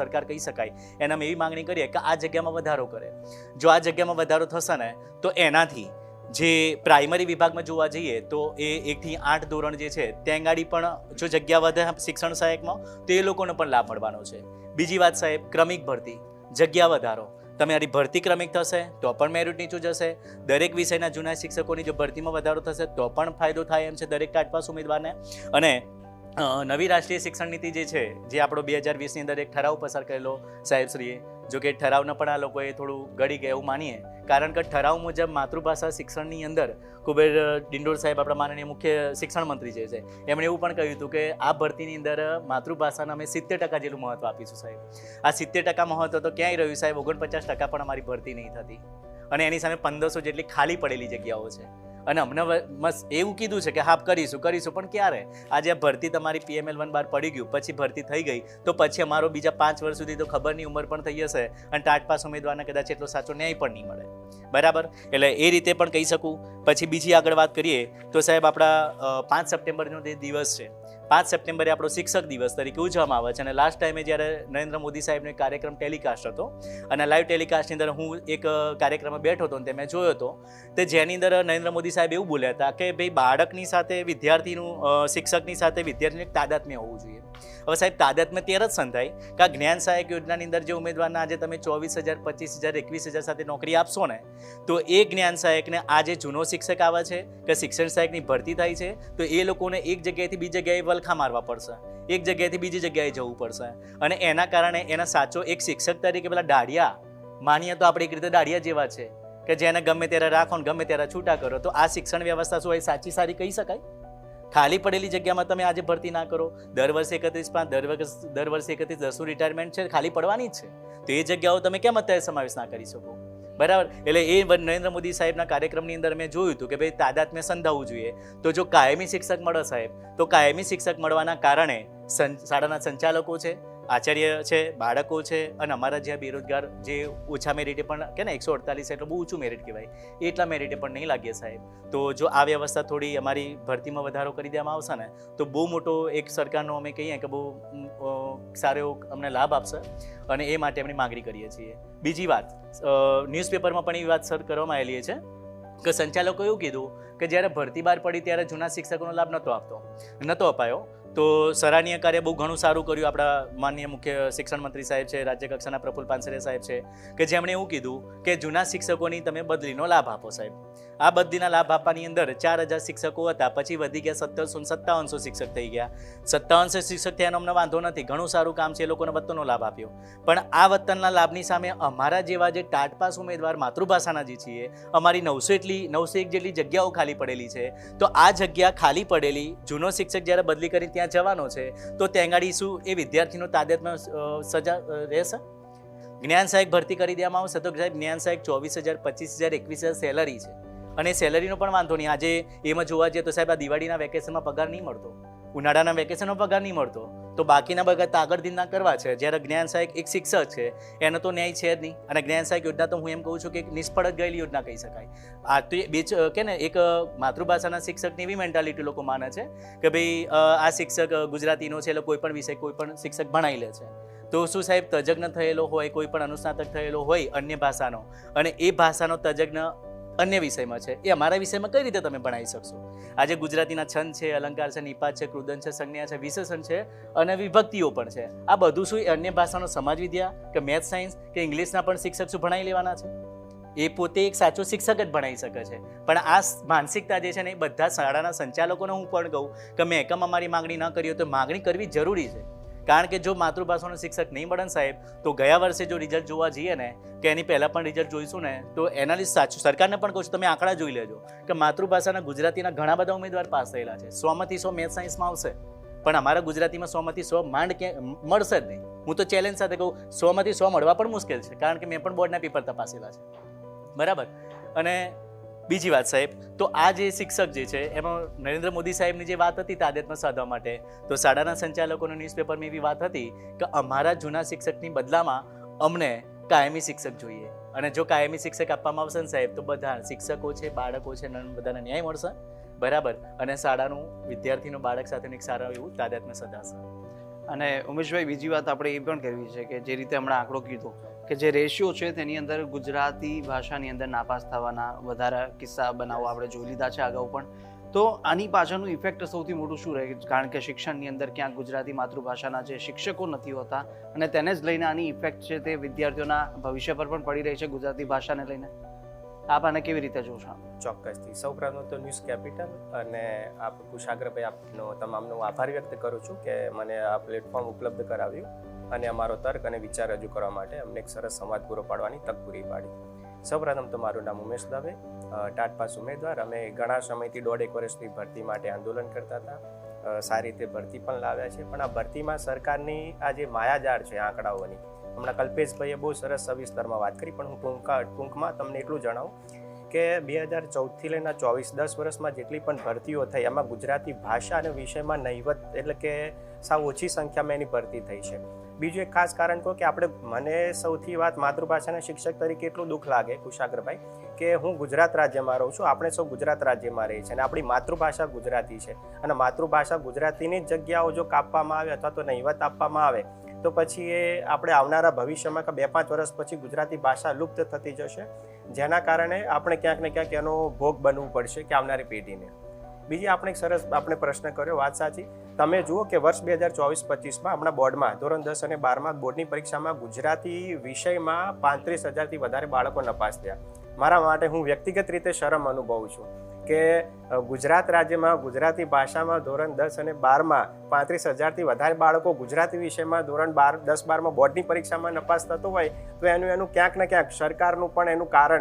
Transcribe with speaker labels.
Speaker 1: સરકાર કહી શકાય. એના એવી માંગણી કરીએ કે આ જગ્યામાં વધારો કરે. જો આ જગ્યામાં વધારો થશે ને, તો એનાથી જે પ્રાઇમરી વિભાગમાં જોવા જઈએ, તો એ એકથી આઠ ધોરણ જે છે તેંગાડી ગાડી પણ જો જગ્યા વધે શિક્ષણ સહાયકમાં, તો એ લોકોને પણ લાભ મળવાનો છે. બીજી વાત સાહેબ, ક્રમિક ભરતી. જગ્યા વધારો. તમારી ભરતી ક્રમિક થશે, તો પણ મેરિટ નીચું જશે. દરેક વિષયના જૂના શિક્ષકોની જો ભરતીમાં વધારો થશે, તો પણ ફાયદો થાય એમ છે દરેક ટાટપાસ ઉમેદવારને. અને નવી રાષ્ટ્રીય શિક્ષણ નીતિ જે છે, જે આપણો બે હજાર વીસની અંદર એક ઠરાવ પસાર કરેલો સાહેબશ્રીએ, જો કે ઠરાવને પણ આ લોકોએ થોડું ગળી ગયા એવું માનીએ. કારણ કે ઠરાવ મુજબ માતૃભાષા શિક્ષણની અંદર કુબેર ડિંડોર સાહેબ આપણા માનનીય મુખ્ય શિક્ષણ મંત્રી જે છે, એમણે એવું પણ કહ્યું હતું કે આ ભરતીની અંદર માતૃભાષાને અમે સિત્તેર ટકા જેટલું મહત્વ આપીશું સાહેબ. આ સિત્તેર ટકા મહત્વ તો ક્યાંય રહ્યું સાહેબ? ઓગણપચાસ ટકા પણ અમારી ભરતી નહીં થતી. અને એની સામે પંદરસો જેટલી ખાલી પડેલી જગ્યાઓ છે. અને અમને બસ એવું કીધું છે કે હા કરીશું કરીશું, પણ ક્યારે? આજે ભરતી તમારી પીએમએલ વન બાર પડી ગયું, પછી ભરતી થઈ ગઈ, તો પછી અમારો બીજા પાંચ વર્ષ સુધી તો ખબરની ઉંમર પણ થઈ જશે અને ટાટ પાસ ઉમેદવારને કદાચ એટલો સાચો ન્યાય પણ નહીં મળે. બરાબર? એટલે એ રીતે પણ કહી શકું. પછી બીજી આગળ વાત કરીએ, તો સાહેબ આપણા પાંચ સપ્ટેમ્બરનો જે દિવસ છે પાંચ સપ્ટેમ્બરે આપણો શિક્ષક દિવસ તરીકે ઉજવવામાં આવે છે. અને લાસ્ટ ટાઈમે જ્યારે નરેન્દ્ર મોદી સાહેબનો કાર્યક્રમ ટેલિકાસ્ટ હતો અને લાઈવ ટેલિકાસ્ટની અંદર હું એક કાર્યક્રમમાં બેઠો હતો અને તે મેં જોયો હતો. તે જેની અંદર નરેન્દ્ર મોદી સાહેબ એવું બોલ્યા હતા કે ભાઈ બાળકની સાથે વિદ્યાર્થીનું શિક્ષકની સાથે વિદ્યાર્થીનું એક તાદાત્મ્ય હોવું જોઈએ. હવે સાહેબ તાદાત્મ્ય ત્યારે જ સંધાય. કે આ જ્ઞાન સહાયક યોજનાની અંદર જે ઉમેદવારના આજે તમે ચોવીસ હજાર, પચીસ હજાર, એકવીસ હજાર સાથે નોકરી આપશો ને, તો એ જ્ઞાન સહાયકને આ જે જૂનો શિક્ષક આવે છે કે શિક્ષણ સહાયકની ભરતી થાય છે, તો એ લોકોને એક જગ્યાએથી બીજી જગ્યાએ વલખા મારવા પડશે. એક જગ્યાએથી બીજી જગ્યાએ જવું પડશે. અને એના કારણે એના સાચો એક શિક્ષક તરીકે પેલા દાઢિયા માનીએ તો આપણે એક રીતે દાઢિયા જેવા છે, કે જેને ગમે ત્યારે રાખો ને ગમે ત્યારે છૂટા કરો, તો આ શિક્ષણ વ્યવસ્થા શું એ સાચી સારી કહી શકાય? ખાલી પડેલી જગ્યામાં તમે આજે ભરતી ના કરો. દર વર્ષે એકત્રીસ પાંચ, દર વર્ષ દર વર્ષે એકત્રીસ દસનું રિટાયરમેન્ટ છે, ખાલી પડવાની જ છે. તો એ જગ્યાઓ તમે કેમ અત્યારે સમાવેશ ના કરી શકો? બરાબર? એટલે એ નરેન્દ્ર મોદી સાહેબના કાર્યક્રમની અંદર મેં જોયું હતું કે ભાઈ તાદાત્મ્ય સંધાવવું જોઈએ. તો જો કાયમી શિક્ષક મળે સાહેબ, તો કાયમી શિક્ષક મળવાના કારણે શાળાના સંચાલકો છે આચાર્ય છે, બાળકો છે અને અમારા જ્યાં બેરોજગાર જે ઓછા મેરિટે પણ કે ને એકસો અડતાલીસ એટલે બહુ ઊંચું મેરિટ કહેવાય એટલા મેરિટે પણ નહીં લાગીએ સાહેબ. તો જો આ વ્યવસ્થા થોડી અમારી ભરતીમાં વધારો કરી દેવામાં આવશે ને, તો બહુ મોટો એક સરકારનો અમે કહીએ કે બહુ સારો એવો અમને લાભ આપશે અને એ માટે અમે માગણી કરીએ છીએ. બીજી વાત ન્યૂઝપેપરમાં પણ એ વાત સર કરવામાં આવેલી છે કે સંચાલકો એવું કીધું કે જ્યારે ભરતી બહાર પડી ત્યારે જૂના શિક્ષકોનો લાભ નહોતો આપતો, નહોતો અપાયો. તો સરાહનીય કાર્ય બહુ ઘણું સારું કર્યું આપણા માનનીય મુખ્ય શિક્ષણ મંત્રી સાહેબ છે, રાજ્ય કક્ષાના પ્રફુલ પાનસરે સાહેબ છે, કે જેમણે એવું કીધું કે જૂના શિક્ષકોની તમે બદલીનો લાભ આપો સાહેબ. આ બદલીના લાભ આપવાની અંદર ચાર હજાર શિક્ષકો હતા, પછી વધી ગયા સત્તરસો સત્તાવનસો શિક્ષક થઈ ગયા. સત્તાવનસો શિક્ષક થયાનો અમને વાંધો નથી, ઘણું સારું કામ છે, એ લોકોને વતનનો લાભ આપ્યો. પણ આ વતનના લાભની સામે અમારા જેવા જે ટાટપાસ ઉમેદવાર માતૃભાષાના જે છીએ, અમારી નવસો એટલી, નવસો એક જેટલી જગ્યાઓ ખાલી પડેલી છે, તો આ જગ્યા ખાલી પડેલી જૂનો શિક્ષક જ્યારે બદલી કરી ત્યાં જવાનો છે, તો ત્યાં ગાડી શું એ વિદ્યાર્થીનો તાદેતમાં સજા રહેશે? જ્ઞાન સહાયક ભરતી કરી દેવામાં આવશે તો સાહેબ, જ્ઞાન સહાયક ચોવીસ હજાર, પચીસ હજાર, એકવીસ હજાર સેલરી છે. અને સેલરીનો પણ વાંધો નહીં, આજે એમાં જોવા જઈએ તો સાહેબ, આ દિવાળીના વેકેશનમાં પગાર નહીં મળતો. ઉનાળાના વેકેશનમાં પગાર નહીં મળતો. તો બાકીના બધા આગળ દિનના કરવા છે. જ્યારે જ્ઞાન સહાયક એક શિક્ષક છે, એનો તો ન્યાય છે જ નહીં. અને જ્ઞાન સહાયક યોજના તો હું એમ કહું છું કે નિષ્ફળ જ ગયેલી યોજના કહી શકાય. આ તો એ બે કે ને, એક માતૃભાષાના શિક્ષકની એવી મેન્ટાલિટી લોકો માને છે કે ભાઈ આ શિક્ષક ગુજરાતીનો છે એટલે કોઈ પણ વિષય કોઈ પણ શિક્ષક ભણાવી લે છે. તો શું સાહેબ, તજજ્ઞ થયેલો હોય, કોઈ પણ અનુસ્નાતક થયેલો હોય અન્ય ભાષાનો. અને એ ભાષાનો તજજ્ઞ અન્ય વિષયમાં છે. એ અમારા વિષયમાં કઈ રીતે તમે ભણાવી શકશો? આજે ગુજરાતીના છંદ છે, અલંકાર છે, નિપાત છે કૃદન છે, સંજ્ઞા છે, વિશેષણ છે અને વિભક્તિઓ પણ છે. આ બધું શું અન્ય ભાષાનો સમાજ વિદ્યા કે મેથ સાયન્સ કે ઇંગ્લિશના પણ શિક્ષક શું ભણાવી લેવાના છે? એ પોતે એક સાચો શિક્ષક જ ભણાવી શકે છે. પણ આ માનસિકતા જે છે ને એ બધા શાળાના સંચાલકોને હું પણ કહું કે મેં એકમ અમારી માગણી ન કરી તો માગણી કરવી જરૂરી છે. કારણ કે જો માતૃભાષાનો શિક્ષક નહીં મળે સાહેબ, તો ગયા વર્ષે જો રિઝલ્ટ જોવા જઈએ ને, કે એની પહેલાં પણ રિઝલ્ટ જોઈશું ને, તો એનાલિસ્ટ સાચું, સરકારને પણ કહું છું, તમે આંકડા જોઈ લેજો, કે માતૃભાષાના ગુજરાતીના ઘણા બધા ઉમેદવાર પાસ થયેલા છે. સોમાંથી સો મેથ સાયન્સમાં આવશે. પણ અમારા ગુજરાતીમાં સોમાંથી સો માંડ કે, મળશે જ નહીં. હું તો ચેલેન્જ સાથે કહું, સોમાંથી સો મળવા પણ મુશ્કેલ છે, કારણ કે મેં પણ બોર્ડના પેપર તપાસેલા છે. બરાબર? અને બીજી વાત સાહેબ, તો આ જે શિક્ષક જે છે, એમાં નરેન્દ્ર મોદી સાહેબની જે વાત હતી તાદેતમાં સાધવા માટે, તો શાળાના સંચાલકોનો ન્યૂઝપેપરમાં એવી વાત હતી કે અમારા જૂના શિક્ષકની બદલામાં અમને કાયમી શિક્ષક જોઈએ. અને જો કાયમી શિક્ષક આપવામાં આવશે ને સાહેબ, તો બધા શિક્ષકો છે, બાળકો છે બધાને ન્યાય મળશે. બરાબર? અને શાળાનું વિદ્યાર્થીનું બાળક સાથેનું એક સારું એવું તાદાત્મ્ય સદાશે
Speaker 2: અને ઉમેશભાઈ, બીજી વાત આપણે એ પણ કરવી છે કે જે રીતે હમણાં આંકડો કીધો કે જે રેશિયો છે તેની અંદર ગુજરાતી ભાષાની અંદર નાપાસ થવાના વધારે કિસ્સા બનાવો આપણે જોઈ લીધા છે અગાઉ પણ. તો આની પાછળનું ઇફેક્ટ સૌથી મોટું શું રહે? કારણ કે શિક્ષણની અંદર ક્યાંક ગુજરાતી માતૃભાષાના જે શિક્ષકો નથી હોતા અને તેને જ લઈને આની ઇફેક્ટ છે તે વિદ્યાર્થીઓના ભવિષ્ય પર પણ પડી રહી છે ગુજરાતી ભાષાને લઈને. આપ આને કેવી રીતે જોશો
Speaker 3: ચોક્કસથી. સૌ પ્રથમ તો ન્યૂઝ કેપિટલ અને આપ કુશાગ્રભાઈ આપનો તમામનો આભાર વ્યક્ત કરું છું કે મને આ પ્લેટફોર્મ ઉપલબ્ધ કરાવ્યું. અને અમારો તર્ક અને વિચાર રજૂ કરવા માટે અમને એક સરસ સંવાદ પૂરો પાડવાની તક પૂરી પાડી. સૌપ્રથમ તો મારું નામ ઉમેશ દવે. ટાટપાસ ઉમેદવાર. અમે ઘણા સમયથી દોઢ એક વર્ષથી ભરતી માટે આંદોલન કરતા હતા. સારી રીતે ભરતી પણ લાવ્યા છે. પણ આ ભરતીમાં સરકારની આ જે માયાજાળ છે આંકડાઓની, હમણાં કલ્પેશભાઈએ બહુ સરસ સવિસ્તારમાં વાત કરી, પણ હું ટૂંકા ટૂંકમાં તમને એટલું જણાવું કે બે હજાર ચૌદથી લઈને ચોવીસ દસ વર્ષમાં જેટલી પણ ભરતીઓ થઈ એમાં ગુજરાતી ભાષા અને વિષયમાં નહીવત એટલે કે સાવ ઓછી સંખ્યામાં એની ભરતી થઈ છે. બીજું એક ખાસ કારણ કહું કે આપણે, મને સૌથી વાત માતૃભાષાના શિક્ષક તરીકે એટલું દુઃખ લાગે, કુશાગરભાઈ, કે હું ગુજરાત રાજ્યમાં રહું છું, આપણે સૌ ગુજરાત રાજ્યમાં રહીએ છીએ અને આપણી માતૃભાષા ગુજરાતી છે. અને માતૃભાષા ગુજરાતીની જ જગ્યાઓ જો કાપવામાં આવે અથવા તો નહીવત આપવામાં આવે, તો પછી એ આપણે આવનારા ભવિષ્યમાં કે બે પાંચ વર્ષ પછી ગુજરાતી ભાષા લુપ્ત થતી જશે. જેના કારણે આપણે ક્યાંક ને ક્યાંક એનો ભોગ બનવું પડશે કે આવનારી પેઢીને. બીજી આપણે એક સરસ આપણે પ્રશ્ન કર્યો, વાત સાચી. તમે જુઓ કે વર્ષ બે હજાર ચોવીસ પચીસમાં આપણા બોર્ડમાં, ધોરણ દસ અને બારમાં બોર્ડની પરીક્ષામાં ગુજરાતી વિષયમાં પાંત્રીસ હજારથી વધારે બાળકો નપાસ થયા. મારા માટે હું વ્યક્તિગત રીતે શરમ અનુભવું છું. કે ગુજરાત રાજ્યમાં ગુજરાતી ભાષામાં ધોરણ દસ અને બારમાં પાંત્રીસ હજારથી વધારે બાળકો ગુજરાતી વિષયમાં ધોરણ બાર, દસ બારમાં બોર્ડની પરીક્ષામાં નપાસ થતો હોય, તો એનું એનું ક્યાંક ને ક્યાંક સરકારનું પણ એનું કારણ